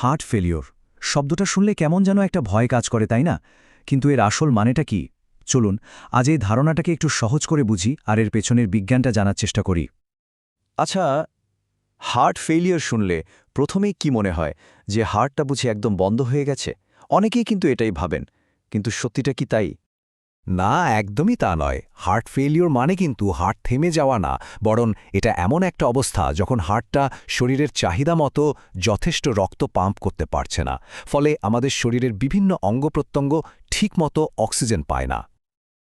Heart failure. শব্দটা শুনলে কেমন যেন একটা ভয় কাজ করে, তাই না? কিন্তু এর আসল মানেটা কি? চলুন, আজ এই ধারণাটাকে একটু সহজ করে বুঝি আর এর পেছনের বিজ্ঞানটা জানার চেষ্টা করি। আচ্ছা হার্ট ফেলিওর শুনলে প্রথমেই কি মনে হয় যে হার্টটা বুঝি একদম বন্ধ হয়ে গেছে? অনেকেই কিন্তু এটাই ভাবেন। কিন্তু সত্যিটা কি তাই? না, একদমই তা নয়। হার্ট ফেলিওর মানে কিন্তু হার্ট থেমে যাওয়া না, বরং এটা এমন একটা অবস্থা যখন হার্টটা শরীরের চাহিদা মতো যথেষ্ট রক্ত পাম্প করতে পারছে না, ফলে আমাদের শরীরের বিভিন্ন অঙ্গ অঙ্গপ্রত্যঙ্গ ঠিকমতো অক্সিজেন পায় না।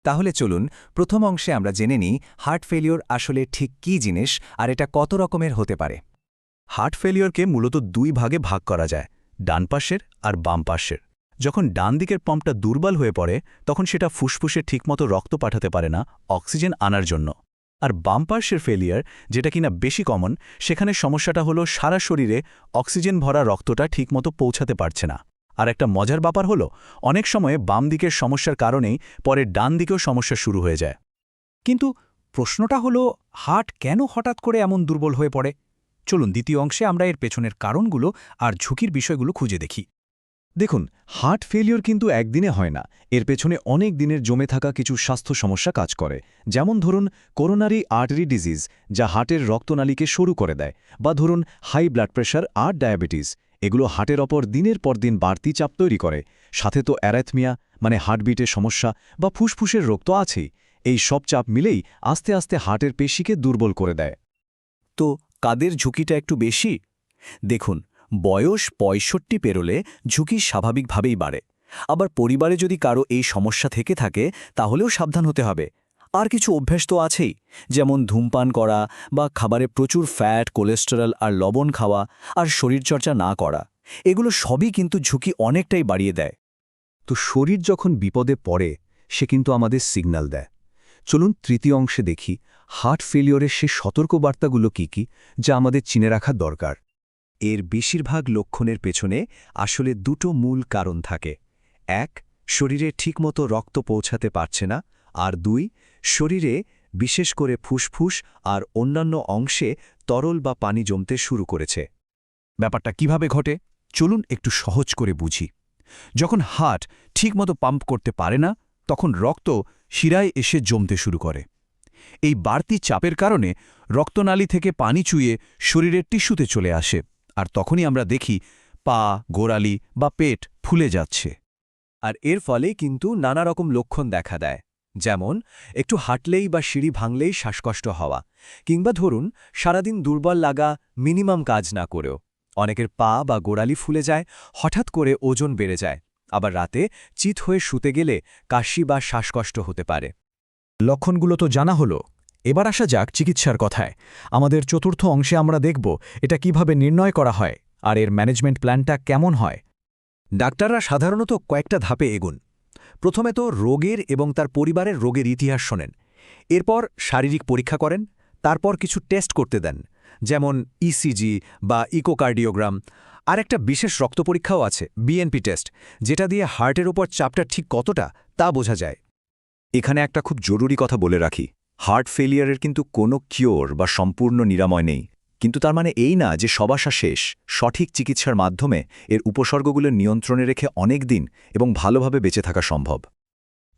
তাহলে চলুন, প্রথম অংশে আমরা জেনে নিই হার্ট ফেলিওর আসলে ঠিক কী জিনিস আর এটা কত রকমের হতে পারে। হার্ট ফেলিওরকে মূলত দুই ভাগে ভাগ করা যায়, ডান পাশের আর বাম পাশের। যখন ডান দিকের পাম্পটা দুর্বল হয়ে পড়ে, তখন সেটা ফুসফুসে ঠিকমতো রক্ত পাঠাতে পারে না অক্সিজেন আনার জন্য। আর বাম পার্শ্বের ফেলিয়ার যেটা কিনা বেশি কমন সেখানে সমস্যাটা হলো সারা শরীরে অক্সিজেন ভরা রক্তটা ঠিকমতো পৌঁছাতে পারছে না। আর একটা মজার ব্যাপার হলো, অনেক সময়ে বাম দিকের সমস্যার কারণেই পরে ডান দিকেও সমস্যা শুরু হয়ে যায়। কিন্তু প্রশ্নটা হলো, হার্ট কেন হঠাৎ করে এমন দুর্বল হয়ে পড়ে? চলুন দ্বিতীয় অংশে আমরা এর পেছনের কারণগুলো আর ঝুঁকির বিষয়গুলো খুঁজে দেখি। দেখুন হার্ট ফেলিওর কিন্তু একদিনে হয় না। এর পেছনে অনেক দিনের জমে থাকা কিছু স্বাস্থ্য সমস্যা কাজ করে। যেমন ধরুন করোনারি আর্টারি ডিজিজ যা হার্টের রক্তনালীকে সরু করে দেয়, বা ধরুন হাই ব্লাড প্রেশার আর ডায়াবেটিস এগুলো হার্টের ওপর দিনের পর দিন বাড়তি চাপ তৈরি করে। সাথে তো অ্যারাথমিয়া মানে হার্টবিটের সমস্যা, বা ফুসফুসের রোগ তো আছেই। এই সব চাপ মিলেই আস্তে আস্তে হার্টের পেশিকে দুর্বল করে দেয়। তো কাদের ঝুঁকিটা একটু বেশি? দেখুন বয়স পঁয়ষট্টি পেরোলে ঝুঁকি স্বাভাবিকভাবেই বাড়ে। আবার পরিবারে যদি কারও এই সমস্যা থেকে থাকে, তাহলেও সাবধান হতে হবে। আর কিছু অভ্যেস তো আছেই, যেমন ধূমপান করা বা খাবারে প্রচুর ফ্যাট কোলেস্টেরল আর লবণ খাওয়া আর শরীরচর্চা না করা। এগুলো সবই কিন্তু ঝুঁকি অনেকটাই বাড়িয়ে দেয়। তো শরীর যখন বিপদে পড়ে, সে কিন্তু আমাদের সিগন্যাল দেয়। চলুন তৃতীয় অংশে দেখি হার্ট ফেলিওরের সে সতর্কবার্তাগুলো কি কি, যা আমাদের চিনে রাখা দরকার। এর বেশিরভাগ লক্ষণের পেছনে আসলে দুটো মূল কারণ থাকে। এক, শরীরে ঠিকমতো রক্ত পৌঁছাতে পারছে না, আর দুই, শরীরে বিশেষ করে ফুসফুস আর অন্যান্য অংশে তরল বা পানি জমতে শুরু করেছে। ব্যাপারটা কীভাবে ঘটে? চলুন একটু সহজ করে বুঝি। যখন হার্ট ঠিকমতো পাম্প করতে পারে না, তখন রক্ত শিরায় এসে জমতে শুরু করে। এই বাড়তি চাপের কারণে রক্তনালী থেকে পানি চুইয়ে শরীরের টিস্যুতে চলে আসে। আর তখনই আমরা দেখি পা, গোড়ালি বা পেট ফুলে যাচ্ছে। আর এর ফলে কিন্তু নানা রকম লক্ষণ দেখা দেয়। যেমন, একটু হাঁটলেই বা সিঁড়ি ভাঙলেই শ্বাসকষ্ট হওয়া, কিংবা ধরুন, সারাদিন দুর্বল লাগা মিনিমাম কাজ না করেও। অনেকের পা বা গোড়ালি ফুলে যায়, হঠাৎ করে ওজন বেড়ে যায়। আবার রাতে চিত হয়ে শুতে গেলে কাশি বা শ্বাসকষ্ট হতে পারে। লক্ষণগুলো তো জানা হলো। এবার আসা যাক চিকিৎসার কথায়। আমাদের চতুর্থ অংশে আমরা দেখব এটা কীভাবে নির্ণয় করা হয় আর এর ম্যানেজমেন্ট প্ল্যানটা কেমন হয়। ডাক্তাররা সাধারণত কয়েকটা ধাপে এগুন। প্রথমে তো রোগের এবং তার পরিবারের রোগের ইতিহাস শোনেন। এরপর শারীরিক পরীক্ষা করেন, তারপর কিছু টেস্ট করতে দেন, যেমন ইসিজি বা ইকোকার্ডিওগ্রাম। আর একটা বিশেষ রক্ত পরীক্ষাও আছে বিএনপি টেস্ট, যেটা দিয়ে হার্টের ওপর চাপটা ঠিক কতটা তা বোঝা যায়। এখানে একটা খুব জরুরি কথা বলে রাখি। হার্ট ফেলিয়ারের কিন্তু কোনো কিওর বা সম্পূর্ণ নিরাময় নেই। কিন্তু তার মানে এই না যে সবাসা শেষ, সঠিক চিকিৎসার মাধ্যমে এর উপসর্গগুলোর নিয়ন্ত্রণে রেখে অনেক দিন এবং ভালোভাবে বেঁচে থাকা সম্ভব।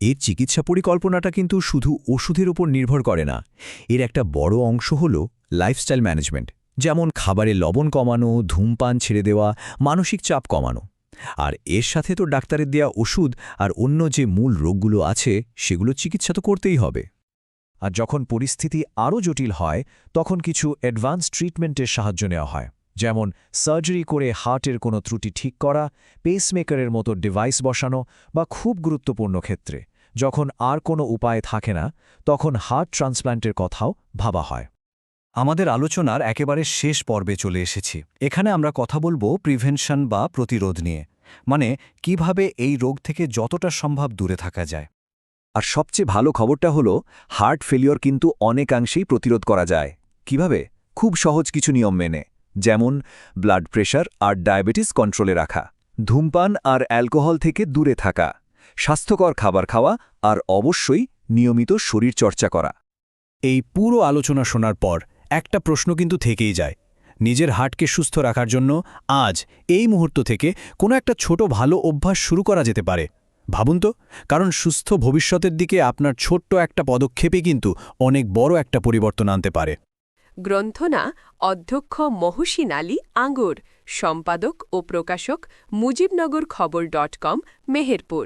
এর চিকিৎসা পরিকল্পনাটা কিন্তু শুধু ওষুধের উপর নির্ভর করে না। এর একটা বড় অংশ হল লাইফস্টাইল ম্যানেজমেন্ট যেমন খাবারে লবণ কমানো, ধূমপান ছেড়ে দেওয়া, মানসিক চাপ কমানো। আর এর সাথে তো ডাক্তারের দেয়া ওষুধ আর অন্য যে মূল রোগগুলো আছে, সেগুলো চিকিৎসা তো করতেই হবে। আর যখন পরিস্থিতি আরও জটিল হয়, তখন কিছু অ্যাডভান্স ট্রিটমেন্টের সাহায্য নেওয়া হয়। যেমন সার্জারি করে হার্টের কোনো ত্রুটি ঠিক করা পেসমেকারের মতো ডিভাইস বসানো বা খুব গুরুত্বপূর্ণ ক্ষেত্রে। যখন আর কোনো উপায় থাকে না, তখন হার্ট ট্রান্সপ্ল্যান্টের কথাও ভাবা হয়। আমাদের আলোচনার একেবারে শেষ পর্বে চলে এসেছি। এখানে আমরা কথা বলব প্রিভেনশন বা প্রতিরোধ নিয়ে। মানে কীভাবে এই রোগ থেকে যতটা সম্ভব দূরে থাকা যায়। আর সবচেয়ে ভালো খবরটা হলো, হার্ট ফেলিওর কিন্তু অনেকাংশেই প্রতিরোধ করা যায়। কীভাবে? খুব সহজ কিছু নিয়ম মেনে। যেমন, ব্লাড প্রেশার আর ডায়াবেটিস কন্ট্রোলে রাখা, ধূমপান আর অ্যালকোহল থেকে দূরে থাকা, স্বাস্থ্যকর খাবার খাওয়া আর অবশ্যই নিয়মিত শরীর চর্চা করা। এই পুরো আলোচনা শোনার পর একটা প্রশ্ন কিন্তু থেকেই যায়। নিজের হার্টকে সুস্থ রাখার জন্য আজ এই মুহূর্ত থেকে কোনো একটা ছোট ভালো অভ্যাস শুরু করা যেতে পারে। ভাবুন তো, কারণ সুস্থ ভবিষ্যতের দিকে আপনার ছোট্ট একটা পদক্ষেপে কিন্তু অনেক বড় একটা পরিবর্তন আনতে পারে। গ্রন্থনা অধ্যক্ষ মহসিন আলী আঙ্গুর, সম্পাদক ও প্রকাশক মুজিবনগর খবর ডট কম, মেহেরপুর।